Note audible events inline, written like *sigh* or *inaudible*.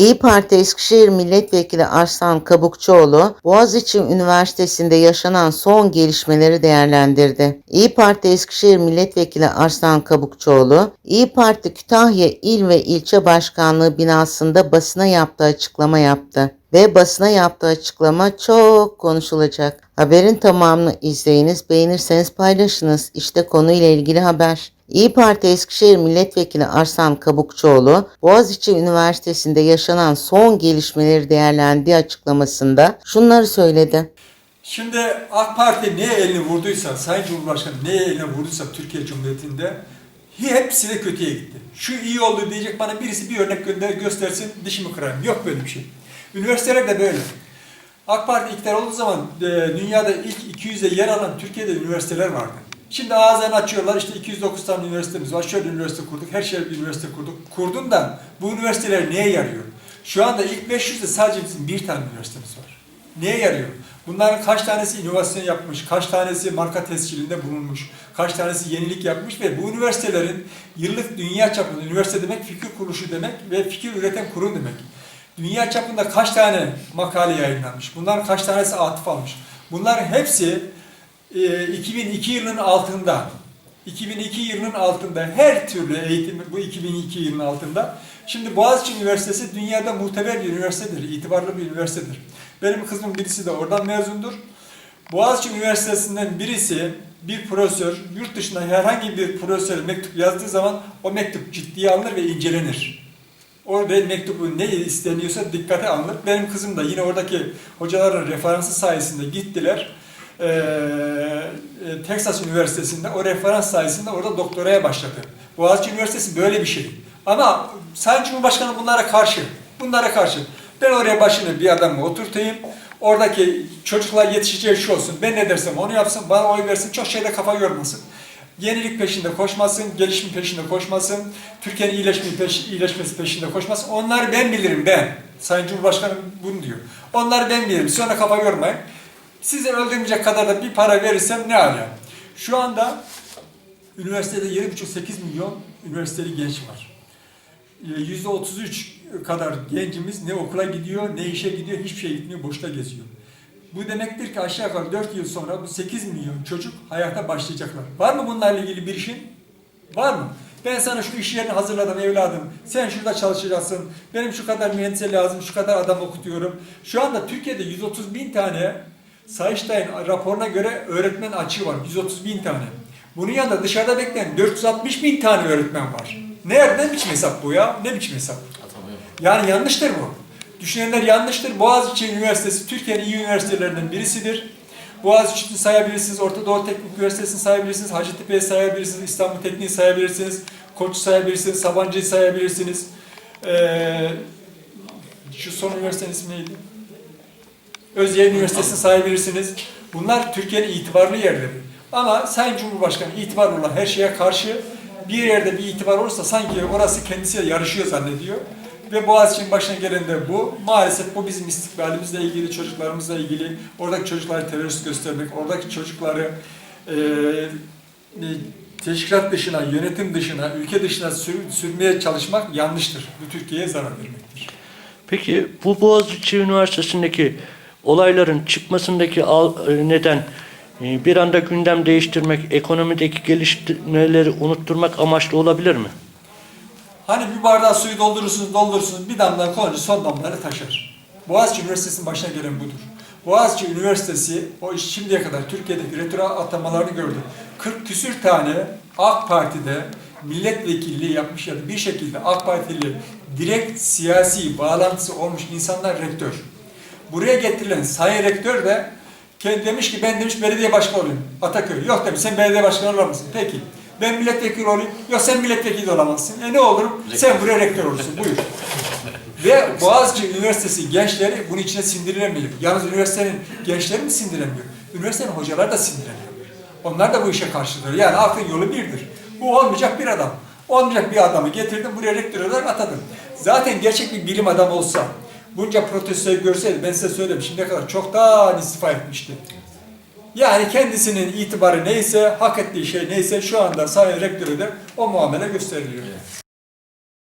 İyi Parti Eskişehir Milletvekili Arslan Kabukçuoğlu, Boğaziçi Üniversitesi'nde yaşanan son gelişmeleri değerlendirdi. İyi Parti Eskişehir Milletvekili Arslan Kabukçuoğlu, İyi Parti Kütahya İl ve İlçe Başkanlığı binasında basına yaptığı açıklama yaptı. Ve basına yaptığı açıklama çok konuşulacak. Haberin tamamını izleyiniz, beğenirseniz paylaşınız. İşte konuyla ilgili haber. İyi Parti Eskişehir Milletvekili Arslan Kabukçuoğlu, Boğaziçi Üniversitesi'nde yaşanan son gelişmeleri değerlendiği açıklamasında şunları söyledi. Şimdi AK Parti neye elini vurduysa, Sayın Cumhurbaşkanı neye elini vurduysa Türkiye Cumhuriyeti'nde hepsi de kötüye gitti. Şu iyi oldu diyecek bana birisi bir örnek gönder, göstersin dişimi kırarım. Yok böyle bir şey. Üniversiteler de böyle. AK Parti iktidar olduğu zaman e, dünyada ilk 200'e yer alan Türkiye'de üniversiteler vardı. Şimdi ağızlarını açıyorlar işte 209 tane üniversitemiz var. Şöyle üniversite kurduk, her şehirde üniversite kurduk. Kurdun da bu üniversiteler neye yarıyor? Şu anda ilk 500'de sadece bizim bir tane üniversitemiz var. Neye yarıyor? Bunların kaç tanesi inovasyon yapmış, kaç tanesi marka tescilinde bulunmuş, kaç tanesi yenilik yapmış ve bu üniversitelerin yıllık dünya çapında, üniversite demek fikir kuruluşu demek ve fikir üreten kurum demek. Dünya çapında kaç tane makale yayınlanmış, bunların kaç tanesi atıf almış. Bunların hepsi 2002 yılının altında, 2002 yılının altında her türlü eğitim bu 2002 yılının altında. Şimdi Boğaziçi Üniversitesi dünyada muteber bir üniversitedir, itibarlı bir üniversitedir. Benim kızımın birisi de oradan mezundur. Boğaziçi Üniversitesi'nden birisi bir profesör yurt dışında herhangi bir profesör mektup yazdığı zaman o mektup ciddiye alınır ve incelenir. O ve mektubu ne isteniyorsa dikkate alınır. Benim kızım da yine oradaki hocaların referansı sayesinde gittiler. Ee, e, Texas Üniversitesi'nde o referans sayesinde orada doktoraya başladı. Boğaziçi Üniversitesi böyle bir şey. Ama Sayın Cumhurbaşkanı bunlara karşı. Bunlara karşı. Ben oraya başını bir adamı oturtayım. Oradaki çocuklar yetişeceği şu olsun. Ben ne dersem onu yapsın. Bana oy versin. Çok şeyde kafa yormasın. Yenilik peşinde koşmasın. Gelişim peşinde koşmasın. Türkiye'nin iyileşme peş, iyileşmesi peşinde koşmasın. Onları ben bilirim ben. Sayın Cumhurbaşkanı bunu diyor. Onları ben bilirim. Sonra kafa yormayın. Size öldürmeyecek kadar da bir para verirsem ne ala. Şu anda üniversitede 7,5-8 milyon üniversiteli genç var. %33 kadar gencimiz ne okula gidiyor, ne işe gidiyor, hiçbir şey gitmiyor, boşta geziyor. Bu demektir ki aşağı yukarı 4 yıl sonra bu 8 milyon çocuk hayata başlayacaklar. Var mı bunlarla ilgili bir işin? Var mı? Ben sana şu iş yerini hazırladım evladım. Sen şurada çalışacaksın. Benim şu kadar mühendise lazım, şu kadar adam okutuyorum. Şu anda Türkiye'de 130 bin tane Sayıştay'ın raporuna göre öğretmen açığı var. 130 bin tane. Bunun yanında dışarıda bekleyen 460 bin tane öğretmen var. Ne, ne biçim hesap bu ya? Ne biçim hesap? Yani yanlıştır bu. Düşünenler yanlıştır. Boğaziçi Üniversitesi Türkiye'nin iyi üniversitelerinden birisidir. Boğaziçi'ni sayabilirsiniz, Orta Doğu Teknik Üniversitesi'ni sayabilirsiniz, Hacettepe'yi sayabilirsiniz, İstanbul Tekniği sayabilirsiniz, Koç'u sayabilirsiniz, Sabancı'yı sayabilirsiniz. Ee, şu son üniversitenin ismi neydi? Özyeğin Üniversitesi'ni sayabilirsiniz. Bunlar Türkiye'nin itibarlı yerleri. Ama Sayın Cumhurbaşkanı itibar olan her şeye karşı bir yerde bir itibar olursa sanki orası kendisiyle yarışıyor zannediyor. Ve Boğaziçi'nin başına gelen de bu. Maalesef bu bizim istikbalimizle ilgili, çocuklarımızla ilgili. Oradaki çocukları terörist göstermek, oradaki çocukları e, e, teşkilat dışına, yönetim dışına, ülke dışına sür, sürmeye çalışmak yanlıştır. Bu Türkiye'ye zarar vermektir. Peki bu Boğaziçi Üniversitesi'ndeki olayların çıkmasındaki e, neden e, bir anda gündem değiştirmek, ekonomideki gelişmeleri unutturmak amaçlı olabilir mi? Hani bir bardağı suyu doldurursunuz, doldurursunuz, bir damla koyunca son damlaları taşır. Boğaziçi Üniversitesi'nin başına gelen budur. Boğaziçi Üniversitesi o şimdiye kadar Türkiye'deki rektör atamalarını gördü. 40 küsür tane AK Parti'de milletvekilliği yapmış ya da bir şekilde AK Partili direkt siyasi bağlantısı olmuş insanlar rektör. Buraya getirilen sayın rektör de kendi demiş ki ben demiş belediye başkanı olayım. Ataköy. Yok demiş sen belediye başkanı olamazsın. Peki. Ben milletvekili olayım. Yok sen milletvekili de olamazsın. E ne olurum? Sen buraya rektör olursun. Buyur. *laughs* Ve Boğaziçi Üniversitesi gençleri bunun içine sindirilemiyor. Yalnız üniversitenin gençleri mi sindiremiyor? Üniversitenin hocaları da sindiremiyor. Onlar da bu işe karşıdır. Yani aklın yolu birdir. Bu olmayacak bir adam. Olmayacak bir adamı getirdim buraya rektör olarak atadım. Zaten gerçek bir bilim adamı olsa, bunca protestoyu görseydi ben size söyleyeyim şimdiye kadar çoktan istifa etmişti. Yani kendisinin itibarı neyse, hak ettiği şey neyse şu anda sayın rektöre de o muamele gösteriliyor.